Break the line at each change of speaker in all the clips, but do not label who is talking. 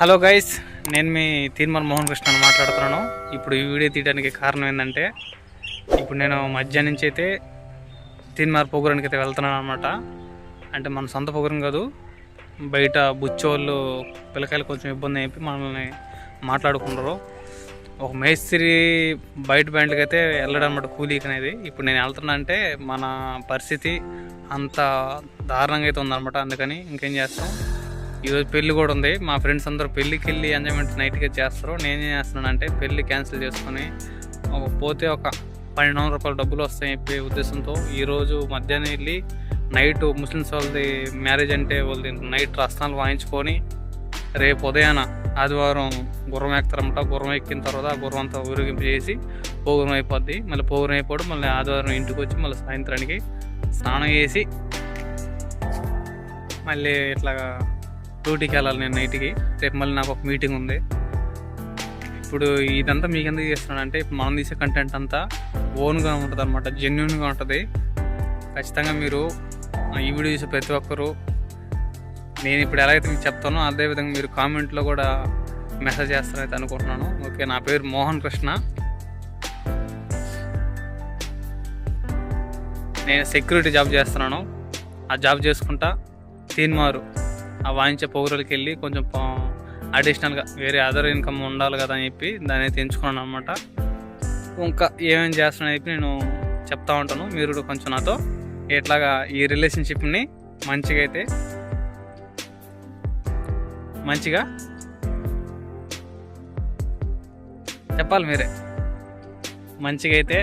Hello guys నేను మీ తీన్మల్ మోహన్ కృష్ణ మాట్లాడుతున్నాను. ఇప్పుడు ఈ వీడియో తీయడానికి కారణం ఏంటంటే ఇప్పుడు నేను మధ్యాహ్నం నుంచి అయితే తీన్మార్ పోగురానికి అయితే వెళ్తున్నాను అనమాట అంటే మన సొంత పోగురం కాదు బయట బుచ్చోళ్ళు పిల్లకాయలు కొంచెం ఇబ్బంది అయిపోయి మనల్ని మాట్లాడుకుంటారు. ఒక మేస్త్రి బయట బ్యాండ్కి అయితే వెళ్ళడం అనమాట కూలీకి అనేది. ఇప్పుడు నేను వెళ్తున్నా అంటే మన పరిస్థితి అంత దారుణంగా అయితే ఉందన్నమాట. అందుకని ఇంకేం చేస్తాం? ఈరోజు పెళ్ళి కూడా ఉంది. మా ఫ్రెండ్స్ అందరూ పెళ్ళికి వెళ్ళి ఎంజాయ్మెంట్ నైట్గా చేస్తారు. నేను ఏం చేస్తున్నానంటే పెళ్ళి క్యాన్సిల్ చేసుకొని పోతే ఒక పన్నెండు వందల రూపాయల డబ్బులు వస్తాయని చెప్పే ఉద్దేశంతో ఈరోజు మధ్యాహ్నం వెళ్ళి నైట్ ముస్లిమ్స్ వాళ్ళది మ్యారేజ్ అంటే వాళ్ళది నైట్ రసనాలు వాయించుకొని రేపు ఉదయాన ఆదివారం గుర్రం ఎక్కుతారన్నమాట. గుర్రం ఎక్కిన తర్వాత ఆ గుర్రం అంతా ఊరేగింపు చేసి పోగురం అయిపోద్ది. మళ్ళీ పోగురం అయిపోవడం మళ్ళీ ఆదివారం ఇంటికి వచ్చి మళ్ళీ సాయంత్రానికి స్నానం చేసి మళ్ళీ ఇట్లాగా డ్యూటీకి వెళ్ళాలి నేను నైట్కి. రేపు మళ్ళీ నాకు ఒక మీటింగ్ ఉంది. ఇప్పుడు ఇదంతా మీకు ఎందుకు చేస్తున్నాను అంటే ఇప్పుడు మనం తీసే కంటెంట్ అంతా ఓన్గా ఉంటుంది అనమాట జెన్యున్గా ఉంటుంది. ఖచ్చితంగా మీరు ఈ వీడియో చూసే ప్రతి ఒక్కరూ నేను ఇప్పుడు ఎలా అయితే మీకు చెప్తానో అదేవిధంగా మీరు కామెంట్లో కూడా మెసేజ్ చేస్తారైతే అనుకుంటున్నాను. ఓకే నా పేరు మోహన్ కృష్ణ. నేను సెక్యూరిటీ జాబ్ చేస్తున్నాను. ఆ జాబ్ చేసుకుంటా. తీన్మారు. ఆ వాయించే పౌరులకి వెళ్ళి కొంచెం అడిషనల్గా వేరే అదర్ ఇన్కమ్ ఉండాలి కదా అని చెప్పి దాన్ని అయితే ఎంచుకున్నాను అనమాట ఇంకా ఏమేమి చేస్తున్నా చెప్పి నేను చెప్తా ఉంటాను. మీరు కూడా కొంచెం నాతో ఎట్లాగా ఈ రిలేషన్షిప్ని మంచిగా అయితే మంచిగా చెప్పాలి మీరే. మంచిగా అయితే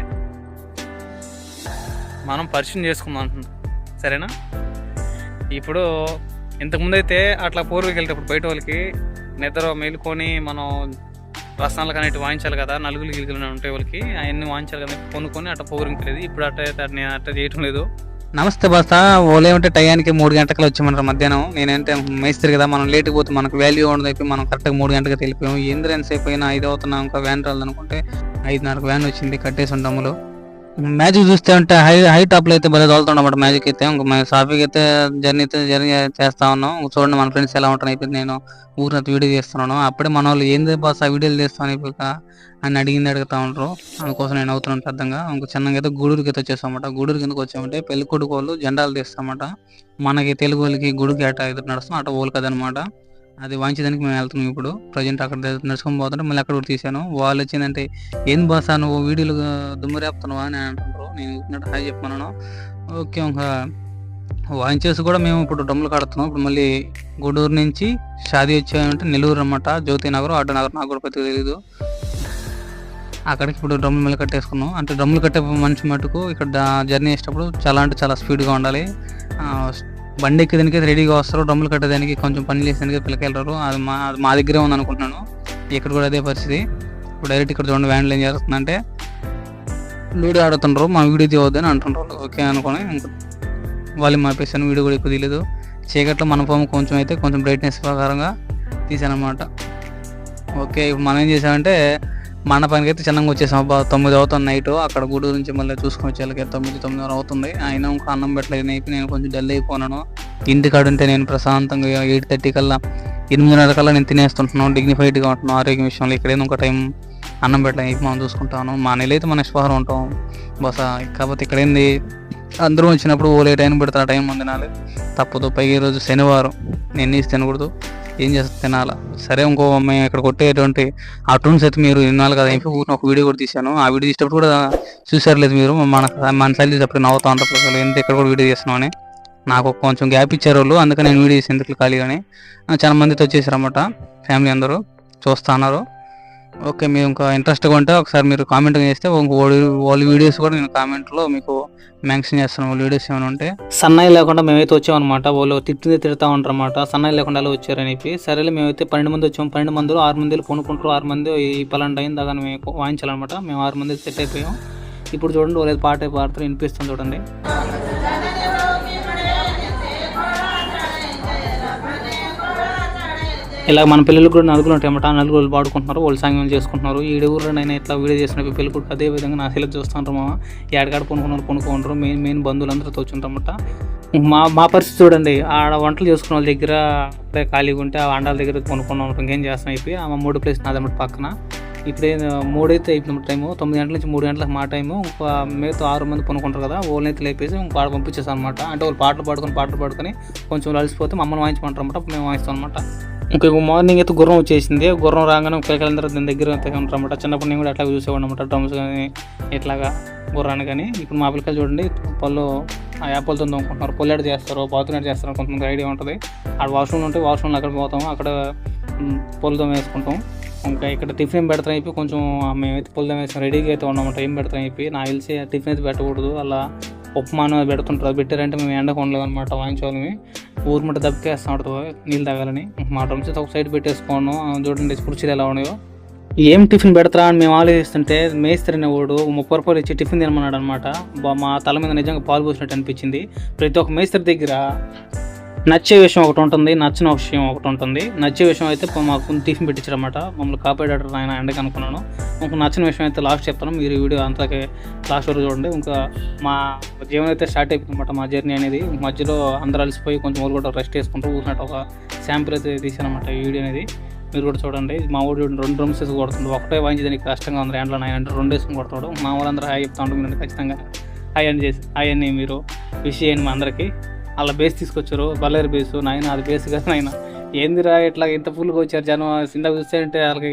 మనం పరిచయం చేసుకుందాం అంటున్నా. సరేనా? ఇప్పుడు ఇంతకుముందు అయితే అట్లా పూర్వకి వెళ్ళేటప్పుడు బయట వాళ్ళకి నిద్ర మేలుకొని మనం రసాలు కానీ ఇటు వాయించాలి కదా నలుగురు గిలుగులు ఉంటే వాళ్ళకి అవన్నీ వాయించాలి కదా కొనుక్కొని అట్లా పోగురికి లేదు ఇప్పుడు అట్ట అయితే నేను అట్లా చేయటం లేదు.
నమస్తే బాస ఓలేమంటే టయానికి మూడు గంటలకు వచ్చామన్నారు మధ్యాహ్నం. నేనంటే మేస్త్రి కదా మనం లేట్కి పోతే మనకు వాల్యూ ఉండదు అయిపోయి మనం కరెక్ట్గా మూడు గంటలకు తెలిపాము. ఎందుకు ఎంతసేపు అయినా ఐదు అవుతున్నాం ఇంకా వ్యాన్ రాలేదు అనుకుంటే ఐదున్నరకు వ్యాన్ వచ్చింది కట్టేసి ఉంటాములు మ్యాజిక్ చూస్తే ఉంటే హై హై టాప్లో అయితే భలే తోలుతుండమాట మ్యాజిక్ అయితే. ఇంకా సాఫీకి అయితే జర్నీ అయితే జర్నీ చేస్తా ఉన్నాం. చూడండి మన ఫ్రెండ్స్ ఎలా ఉంటారు అయిపోయింది. నేను ఊరినంత వీడియో చేస్తున్నాను. అప్పుడే మన వాళ్ళు ఏంది బాస్ ఆ వీడియోలు చేస్తాను అయిపోయాక అని అడిగింది అడుగుతా ఉంటారు అందుకోసం నేను అవుతున్నాను పెద్దగా. ఇంకా చిన్నగా అయితే గూడూరుకి అయితే వచ్చేస్తామట గూడూరు కిందకి వచ్చామంటే పెళ్ళి కొడుకు వాళ్ళు జెండాలు తీస్తామట మనకి తెలుగు వాళ్ళకి గుడికి అట ఎదురు నడుస్తాం అట ఓలు కదనమాట అది వాయించేదానికి మేము వెళ్తున్నాం ఇప్పుడు. ప్రజెంట్ అక్కడ నడుచుకొని పోతుంటే మళ్ళీ అక్కడ కూడా తీసాను వాళ్ళు వచ్చిందంటే ఏం బాసా నువ్వు వీడియోలు దుమ్మురేపుతున్నావా అని అంటున్నారు నేను ఇచ్చినట్టు హాయ్ చెప్పమన్నాను. ఓకే ఇంకా వాయించేసి కూడా మేము ఇప్పుడు డమ్ములు కడుతున్నాం. ఇప్పుడు మళ్ళీ గూడూరు నుంచి షాదీ వచ్చామంటే నెల్లూరు అనమాట జ్యోతి నగర్ ఆటో నగర్ నాకు కూడా పెద్దగా తెలియదు అక్కడికి ఇప్పుడు డ్రమ్ములు మళ్ళీ కట్టేసుకున్నాం. అంటే డ్రమ్ములు కట్టే మనిషి మటుకు ఇక్కడ జర్నీ చేసేటప్పుడు చాలా అంటే చాలా స్పీడ్గా ఉండాలి. బండి ఎక్కేదానికి రెడీగా వస్తారు డ్రమ్ములు కట్టేదానికి కొంచెం పని చేసేదానికి పిల్లకెళ్ళరు అది మా అది మా దగ్గరే ఉంది అనుకుంటున్నాను ఇక్కడ కూడా అదే పరిస్థితి. ఇప్పుడు డైరెక్ట్ ఇక్కడ చూడండి వ్యాన్లు ఏం చేస్తుందంటే లూడో ఆడుతుండ్రు మా వీడియో తీయవద్దని అంటుండ్రు. ఓకే అనుకొని వాళ్ళు మాపేసాను వీడియో కూడా ఎక్కువ తీయలేదు. చీకట్లో మన ఫోన్ కొంచెం అయితే కొంచెం బ్రైట్నెస్ ప్రకారంగా తీసానమాట ఓకే ఇప్పుడు మనం ఏం చేసామంటే మన అయితే చిన్నగా వచ్చేసాం. అబ్బా తొమ్మిది అవుతుంది నైట్. అక్కడ గుడి నుంచి మళ్ళీ చూసుకొని వచ్చేళ్ళకి తొమ్మిది తొమ్మిదిన్నర అవుతుంది. అయినా ఇంకా అన్నం పెట్టలేదు అయిపోయి నేను కొంచెం డల్ అయిపోయినాను ఇంటికాడ ఉంటే నేను ప్రశాంతంగా ఎయిట్ థర్టీ కల్లా ఎనిమిదిన్నర కల్లా నేను తినేస్తుంటున్నాను. డిగ్నిఫైడ్గా ఉంటున్నాను ఆరోగ్యం విషయంలో. ఇక్కడేదో ఒక టైం అన్నం పెట్టలేదు మనం చూసుకుంటాను. మా నెల అయితే మన నిష్పహారం ఉంటాం. బస కాకపోతే ఇక్కడ ఏంది? అందరూ వచ్చినప్పుడు ఓలే టైం పెడతా టైం ముందు తినాలి తప్పదు. పైగా ఈరోజు శనివారం. నేను తినకూడదు? ఏం చేస్తా తినాలా? సరే ఇంకో మేము ఇక్కడ కొట్టేటువంటి ఆ టూన్స్ అయితే మీరు వినాలి కదా ఇంకా ఊరిని ఒక వీడియో కూడా తీశాను. ఆ వీడియో తీసేటప్పుడు కూడా చూసారు లేదు మీరు? మన మన సైడ్ తీసేటప్పుడు నవ్వుతా ఉంటారు అసలు ఇక్కడ కూడా వీడియో చేస్తున్నాం అని? నాకు కొంచెం గ్యాప్ ఇచ్చారు వాళ్ళు. అందుకని నేను వీడియో చేసి ఎందుకు ఖాళీగానే? చాలా మందితో వచ్చేసారన్నమాట ఫ్యామిలీ అందరూ చూస్తా ఉన్నారు ఓకే మీరు ఇంకా ఇంట్రెస్ట్గా ఉంటే ఒకసారి మీరు కామెంట్ చేస్తే వాళ్ళ వీడియోస్ కూడా నేను కామెంట్లో మీకు మెన్షన్ చేస్తాను. వాళ్ళ వీడియోస్ ఏమైనా ఉంటే.
సన్నాయి లేకుండా మేమైతే వచ్చామన్నమాట. వాళ్ళు తిట్టింది తిడతా ఉంటారు అనమాట సన్నాయి లేకుండా అలా వచ్చారని చెప్పి. సరేలే మేమైతే పన్నెండు మంది వచ్చాము పన్నెండు మందిలో ఆరు మంది కొనుక్కుంటారు. ఆరు మంది ఈ పలాంటి అయింది దాకా మేము వాయించాలన్నమాట. మేము ఆరు మంది సెట్ అయిపోయాం. ఇప్పుడు చూడండి వాళ్ళు పాట పాడతారు వినిపిస్తుంది చూడండి. ఇలా మన పిల్లలు కూడా నలుగురు ఉంటాయి అన్నమాట నలుగురు పాడుకుంటున్నారు వాళ్ళు సంగం చేసుకుంటున్నారు. ఈ ఊళ్ళో నేను ఇట్లా వీడియో చేసిన పిల్లలు కూడా అదే విధంగా నా సెలెక్ట్ చూస్తుంటారు మా ఏడగాడ కొనుక్కున్నారు కొనుక్కుంటారు మెయిన్ మెయిన్ బంధువులందరూ తోచుంటారన్నమాట. మా మా పరిస్థితి చూడండి ఆడ వంటలు చేసుకున్న వాళ్ళ దగ్గర అప్పుడే ఖాళీగా ఉంటే ఆ వంటల దగ్గర కొనుక్కున్నాం ఇంకేం చేస్తాం అయిపోయి ఆ మూడు ప్లేస్ నాదన్నమాట పక్కన. ఇప్పుడే మూడైతే అయిపోయిన టైము తొమ్మిది గంటల నుంచి మూడు గంటలకు మా టైము. ఇంకా మిగతా ఆరు మంది కొనుక్కుంటారు కదా వాళ్ళని అయితే లేపేసి ఇంకో ఆడ పంపించేస్తాం అనమాట అంటే వాళ్ళు పాటలు పాడుకొని పాటలు పాడుకొని కొంచెం అలసిపోతే మమ్మల్ని వాయించమంటారు అనమాట మేము వాయిస్తాం అనమాట ఇంకా మార్నింగ్ అయితే గుర్రం వచ్చేసింది. గుర్రం రాగానే పిల్లలందరూ దాని దగ్గర ఉంటారన్నమాట చిన్నప్పుడు నేను కూడా అట్లా చూసేవాడు అనమాట డ్రమ్స్ కానీ ఇట్లాగా గుర్రాన్ని కానీ ఇప్పుడు మా పిల్లకాయలు చూడండి పళ్ళు ఆ యాపలతో తోముకుంటున్నారు. పొల్లెడ చేస్తారు బాత్రూమ్ చేస్తారు కొంతమంది ఐడియా ఉంటుంది. అక్కడ వాష్రూమ్ ఉంటే వాష్రూమ్లో అక్కడ పోతాం అక్కడ పొలతో వేసుకుంటాం ఇంకా ఇక్కడ టిఫిన్ పెడతాం చెప్పి కొంచెం మేమైతే పొలతో వేసాం రెడీగా అయితే ఉన్నామంట ఏం పెడతాం అయిపోయి నాకు తెలిసి టిఫిన్ అయితే పెట్టకూడదు. అలా ఉపమానం అది పెడుతుంటారు. అది పెట్టారంటే మేము ఎండకు ఉండలేము అనమాట వాయించాలని ఊరు మట దబ్బకేస్తాం ఉంటుంది నీళ్ళు తాగాలని. మా డ్రమ్స్ ఒక సైడ్ పెట్టేసుకోను. చూడండి కుర్చీలు ఎలా ఉన్నాయో. ఏం టిఫిన్ పెడతారా అని మేము ఆలోచిస్తుంటే మేస్త్రి వాడు ముప్పై రూపాయలు ఇచ్చి టిఫిన్ తినమన్నాడు అనమాట మా తల మీద నిజంగా పాలు పోసినట్టు అనిపించింది. ప్రతి ఒక్క మేస్త్రి దగ్గర నచ్చే విషయం ఒకటి ఉంటుంది నచ్చిన విషయం ఒకటి ఉంటుంది. నచ్చే విషయం అయితే మాకు టిఫిన్ పెట్టించారన్నమాట మమ్మల్ని కాపాడాడు ఆయన ఎండకి అనుకున్నాను. ఇంకా నచ్చిన విషయం అయితే లాస్ట్ చెప్తాను. మీరు ఈ వీడియో అంతకే లాస్ట్ వరకు చూడండి. ఇంకా మా జీవనం అయితే స్టార్ట్ అయిపోయిందన్నమాట మా జర్నీ అనేది. మధ్యలో అందరూ అలసిపోయి కొంచెం ఊరు కూడా రెస్ట్ చేసుకుంటూ కూర్చున్నట్టు ఒక శాంపుల్ అయితే తీసానమాట ఈ వీడియో అనేది. మీరు కూడా చూడండి. మా ఊరు రెండు డ్రమ్స్ వేసి కొడుతుంది ఒకటే వాయించేదానికి కష్టంగా ఉంది. ఎండ్లో నైన్ అంటే రెండు వేసుకుని కొడతాడు. మా వాళ్ళందరూ హాయ్ చెప్తా ఉంటుంది ఖచ్చితంగా హాయ్ అని చేసి హాయ్ అని మీరు విష్ చేయండి మా అందరికీ. అలా బేస్ తీసుకొచ్చారు. బల్లేరు బేస్ నాయన అది బేస్ కదా నాయన. ఏందిరా ఇట్లా ఇంత ఫుల్గా వచ్చారు జనం? కింద చూస్తే అంటే వాళ్ళకి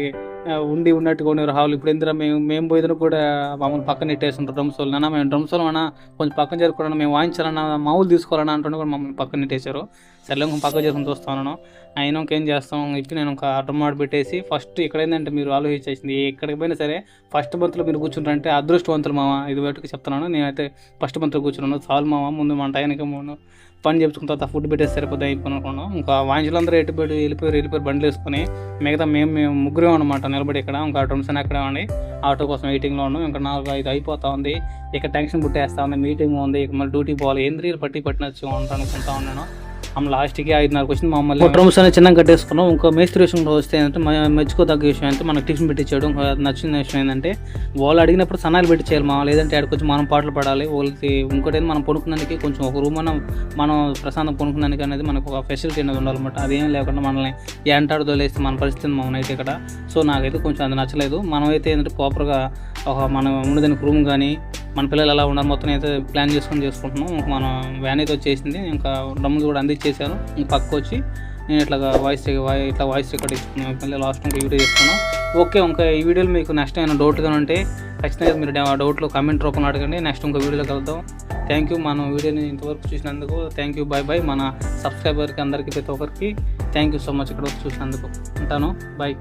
ఉండి ఉన్నట్టుగా ఉన్నారు. హాల్ ఇప్పుడు ఎందురా మేము మేము పోయినా కూడా మమ్మల్ని పక్కన నెట్టేస్తుంటారు డ్రమ్స్ వాళ్ళు. మేము డ్రమ్స్ వాళ్ళు అన్నా కొంచెం పక్కన చేరుకోవాలన్నా మేము వాయించాలన్నా మామూలు తీసుకోవాలన్నా అంటుండే కూడా మమ్మల్ని పక్కన నెట్టేశారు. సరే పక్కన పక్క చేసుకుని చూస్తాను అయినా ఇంకేం చేస్తాం? ఇప్పుడు నేను ఒక డ్రమ్ ఆడ పెట్టేసి ఫస్ట్ ఇక్కడ ఏంటంటే మీరు ఆలోచించేసింది ఎక్కడికి పోయినా సరే ఫస్ట్ బంత్లో మీరు కూర్చుంటారంటే అదృష్టవంతులు మామ ఇది బయటకు చెప్తున్నాను. నేనైతే ఫస్ట్ బంత్లో కూర్చున్నాను. చాలు మామ ముందు మన టైంకి ముందు. పని చెప్పుకుంటా తర్వాత ఫుడ్ పెట్టేసి సరిపోతాయి అయిపోయి అనుకున్నాం. ఇంకా వాయించులందరూ ఎటు పెట్టి వెళ్ళిపోయారు వెళ్ళిపోయారు బండ్లు వేసుకొని. మిగతా మేము మేము ముగ్గురే అనమాట నిలబడి ఇక్కడ. ఇంకా డ్రమ్స్ అని అక్కడే ఉండి ఆటో కోసం వెయిటింగ్లో ఉన్నాం. ఇంకా నాలుగు ఐదు అయిపోతా ఉంది. ఇక టెన్షన్ పుట్టేస్తా ఉంది. మీటింగ్ ఉంది. ఇక మళ్ళీ డ్యూటీ పోవాలి. ఏంద్రీ పట్టి పట్టినచ్చు ఉంటాను అనుకుంటా ఉన్నాను. ఆమె లాస్ట్కి ఐదున్నరకు వచ్చింది మమ్మల్ని డ్రమ్స్ అనేది చిన్నగా కట్టేసుకున్నాం. ఇంకా మేస్త్రి విషయంలో వస్తే ఏంటంటే మెచ్చుకోదగ్గ విషయం అంటే మనకు టిఫిన్ పెట్టించాడు నచ్చిన విషయం ఏంటంటే వాళ్ళు అడిగినప్పుడు సన్నాలు పెట్టించాలి మా లేదంటే ఆడికి వచ్చి మనం పాటలు పాడాలి. వాళ్ళకి ఇంకోటి మనం పనుకున్నానికి కొంచెం ఒక రూమ్ అన్న మనం ప్రశాంతం పనుకున్నానికి అనేది మనకు ఒక ఫెసిలిటీ అనేది ఉండాలన్నమాట. అదేం లేకుండా మనల్ని ఎంటాడు తోలేస్తే మన పరిస్థితి మనం అయితే ఇక్కడ. సో నాకైతే కొంచెం అది నచ్చలేదు. మనం అయితే ఏంటంటే ప్రాపర్గా ఒక మనం ఉండదానికి రూమ్ కానీ మన పిల్లలు ఎలా ఉన్నారు మొత్తం అయితే ప్లాన్ చేసుకొని చేసుకుంటున్నాం. మన మనం వ్యాన్ అయితే వచ్చేసింది. ఇంకా డమ్ములు కూడా అందించేశారు. ఇంక పక్క వచ్చి నేను ఇట్లా వాయిస్ ఇట్లా వాయిస్ రికార్డ్ ఇచ్చుకున్నాను మళ్ళీ లాస్ట్ ఇంకా వీడియో చేసుకున్నాం. ఓకే ఇంకా ఈ వీడియోలో మీకు నెక్స్ట్ ఏమైనా డౌట్ కానీ ఉంటే ఖచ్చితంగా మీరు ఆ డౌట్లో కామెంట్ రూపంలో అడగండి. నెక్స్ట్ ఇంకో వీడియోలో కలుద్దాం. థ్యాంక్ యూ మన వీడియోని ఇంతవరకు చూసినందుకు థ్యాంక్ యూ బాయ్ బాయ్ మన సబ్స్క్రైబర్కి అందరికీ ప్రతి ఒక్కరికి థ్యాంక్ యూ సో మచ్ ఇక్కడ వరకు చూసినందుకు. ఉంటాను. బాయ్